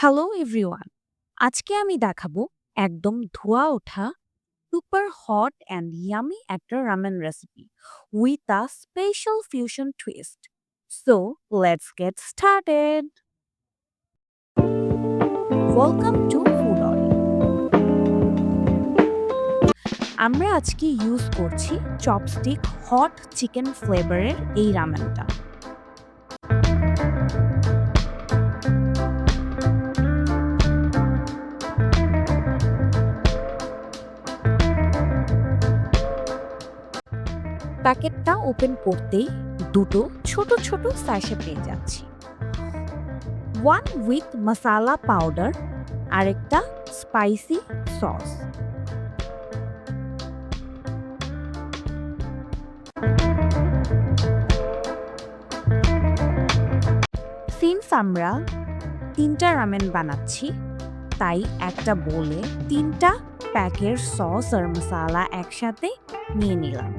Hello everyone আজকে আমি দেখাবো একদম ধোয়া ওঠা সুপার হট অ্যান্ড ইয়ামি একটা ramen recipe with a special fusion twist so let's get started welcome to food আমরা আজকে ইউজ করছি চপস্টিক হট চিকেন ফ্লেভারের এই রামেনটা প্যাকেটটা ওপেন করতেই দুটো ছোট ছোট স্যাশে পেয়ে যাচ্ছি। ওয়ান উইথ মশালা পাউডার, আরেকটা স্পাইসি সস। সিন্স আমরা তিনটা রামেন বানাচ্ছি, তাই একটা বলে তিনটা প্যাকের সস আর মশালা একসাথে নিয়ে নিলাম।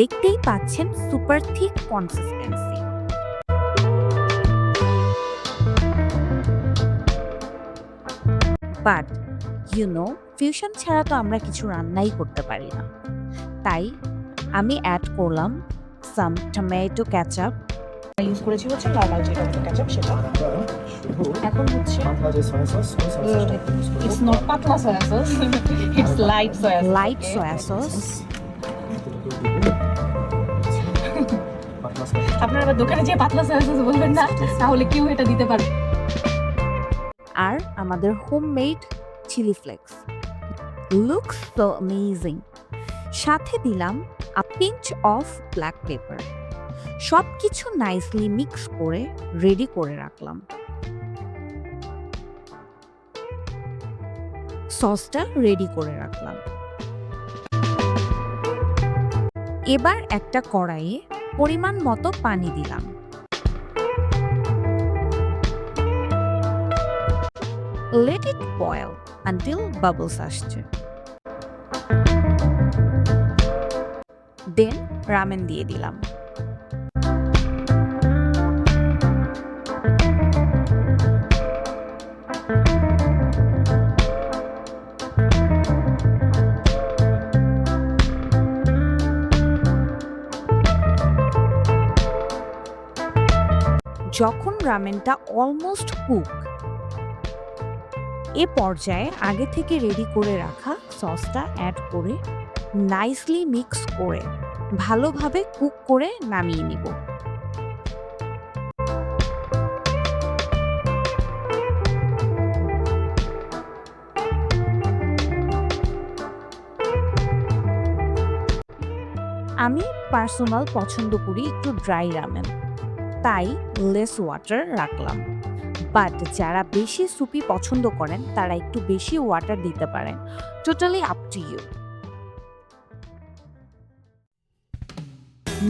দেখতেই পাচ্ছেন super thick consistency but you know fusion ছাড়া তো আমরা কিছু রান্নাই করতে পারি না। তাই আমি অ্যাড করলাম সাম টমেটো ক্যাচাপ ইউজ করেছি হচ্ছে নর্মাল যেটা ক্যাচাপ সেটা। এখন হচ্ছে ইটস নট পাতলা soy sauce it's light soy light soy sauce আপনারা দোকানে যে পাতলা সয়া বলবেন না, তাহলে কেউ এটা দিতে পারবে আর আমাদের homemade chilli flakes looks so amazing সাথে দিলাম a pinch of black pepper সব কিছু নাইসলি মিক্স করে রেডি করে রাখলাম। সসটা রেডি করে রাখলাম। এবার একটা কড়াইয়ে পরিমাণ মতো পানি দিলাম। Let it boil until bubbles আসছে। দেন রামেন দিয়ে দিলাম। যখন রামেনটা অলমোস্ট কুক এ পর্যায়ে আগে থেকে রেডি করে রাখা সসটা অ্যাড করে নাইসলি মিক্স করে ভালোভাবে কুক করে নামিয়ে নিব। আমি পার্সোনাল পছন্দ করি একটু ড্রাই রামেন তাই লেস ওয়াটার রাখলাম। বাট যারা বেশি সুপি পছন্দ করেন, তারা একটু বেশি ওয়াটার দিতে পারেন। Totally up to you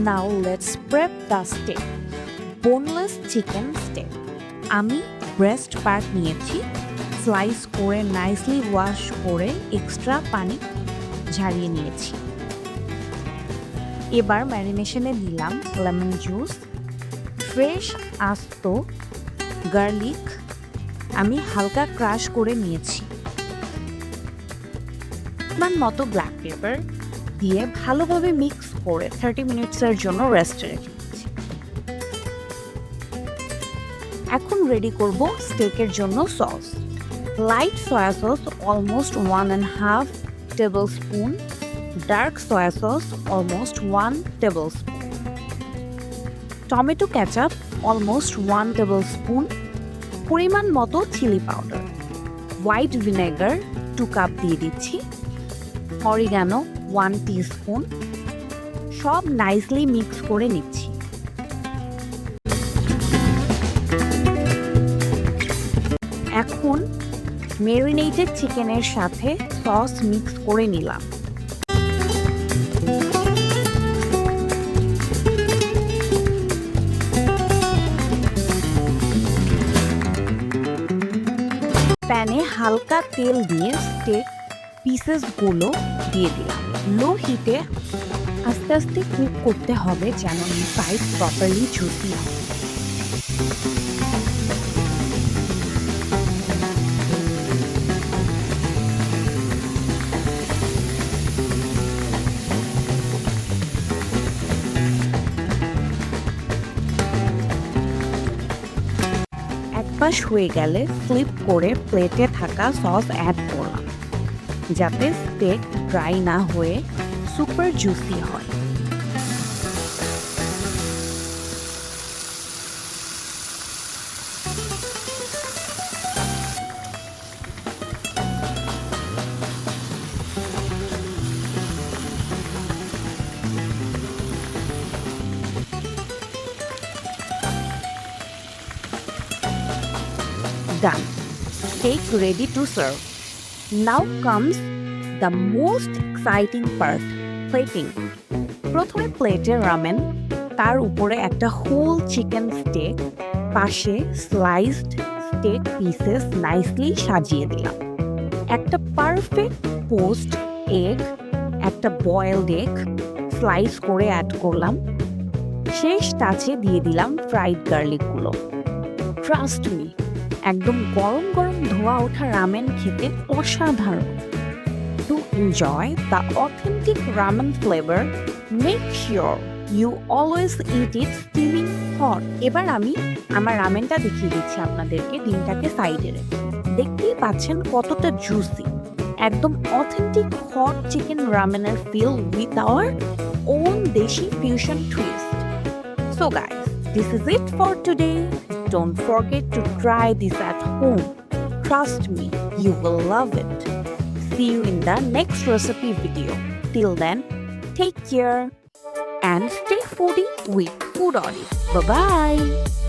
now let's prep the steak boneless chicken steak আমি ব্রেস্ট পার্ট নিয়েছি। স্লাইস করে নাইসলি ওয়াশ করে এক্সট্রা পানি ঝারিয়ে নিয়েছি। এবার ম্যারিনেশনে দিলাম লেমন জুস ফ্রেশ, আস্ত গার্লিক আমি হালকা ক্রাশ করে নিয়েছি। মান মতো ব্ল্যাক পেপার দিয়ে ভালোভাবে মিক্স করে থার্টি মিনিটসের জন্য রেস্টে রেখে এখন রেডি করব স্টেকের জন্য sauce light soy sauce almost one and half table spoon dark soy sauce almost one table spoon tomato ketchup almost one table spoon পরিমাণ মতো chilli powder white vinegar two cup দিয়ে দিচ্ছি অরিগানো ওয়ান স্পুন সব nicely mix করে নিচ্ছি। এখন marinated চিকেনের সাথে সস মিক্স করে নিলাম। প্যানে হালকা তেল দিয়ে স্টেক পিসেসগুলো দিয়ে দিলাম। লো হিটে আস্তে আস্তে কুক করতে হবে যেন সাইড প্রপারলি ঝুঁকি হয়। পাশ হয়ে গেলে ফ্লিপ করে প্লেটে থাকা সস অ্যাড করলাম যাতে স্টেক ড্রাই না হয়ে সুপার জুসি হয়। Done. Steak ready to serve. Now comes the most exciting part, plating. প্রথমে প্লেটে রামেন তার উপরে একটা হোল চিকেন স্টেক পাশে স্লাইসড স্টেক পিসেস নাইসলি সাজিয়ে দিলাম একটা পারফেক্ট পোস্ট এগ একটা বয়েলড এগ স্লাইস করে অ্যাড করলাম শেষ টাচে দিয়ে দিলাম ফ্রাইড গার্লিকগুলো ট্রাস্ট মি একদম গরম গরম ধোয়া ওঠা রামেন খেতে অসাধারণ। To enjoy the authentic ramen flavour make sure you always eat it steaming hot এবার আমি আমার রামেনটা দেখিয়ে দিচ্ছি আপনাদেরকে ডিমটাকে সাইডে রেখে। দেখতেই পাচ্ছেন কতটা জুসি একদম authentic hot chicken রামেনের feel with our own desi fusion twist so guys this is it for today Don't forget to try this at home. Trust me, you will love it. See you in the next recipe video. Till then, take care and stay foodie with Food. Bye bye.